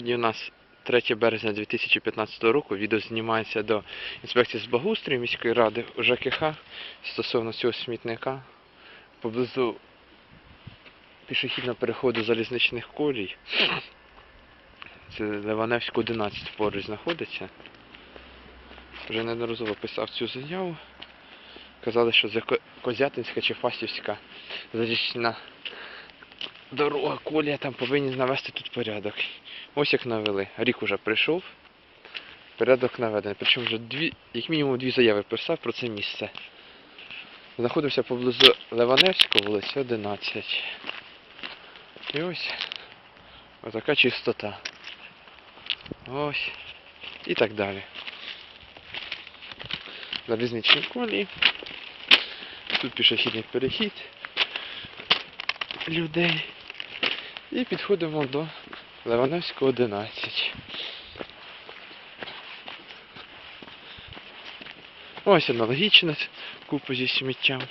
Сьогодні у нас 3 березня 2015 року. Відео знімається до інспекції з благоустрою міської ради ЖКХ стосовно цього смітника поблизу пішохідного переходу залізничних колій. Це Ливаневська 11 поруч знаходиться. Вже неодноразово писав цю заяву. Казали, що це Козятинська чи Фастівська залізнична дорога, колія там повинні навести тут порядок. Ось як навели. Рік уже прийшов. Порядок наведений. Причому вже дві, як мінімум дві заяви писав про це місце. Знаходився поблизу Ливаневського, вулиця 11. І ось отака чистота. Ось. І так далі. Залізничні колії. Тут пішохідний перехід людей. І підходимо до Ливановського 11. Ось аналогічно купа зі сміттям.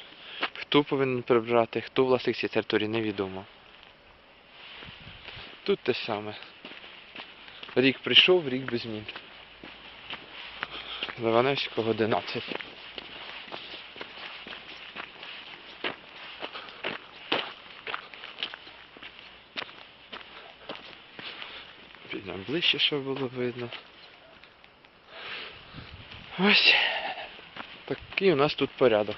Хто повинен прибрати, хто власник цієї території, невідомо. Тут те саме. Рік прийшов, рік без змін. Ливаневського 11. Підемо ближче, щоб було видно. Ось такий у нас тут порядок.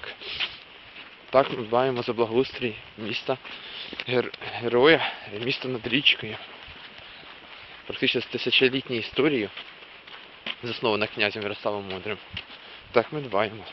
Так ми дбаємо за благоустрій міста гер... героя, міста над річкою. Практично з тисячолітньою історією, заснована князем Ярославом Мудрим. Так ми дбаємо.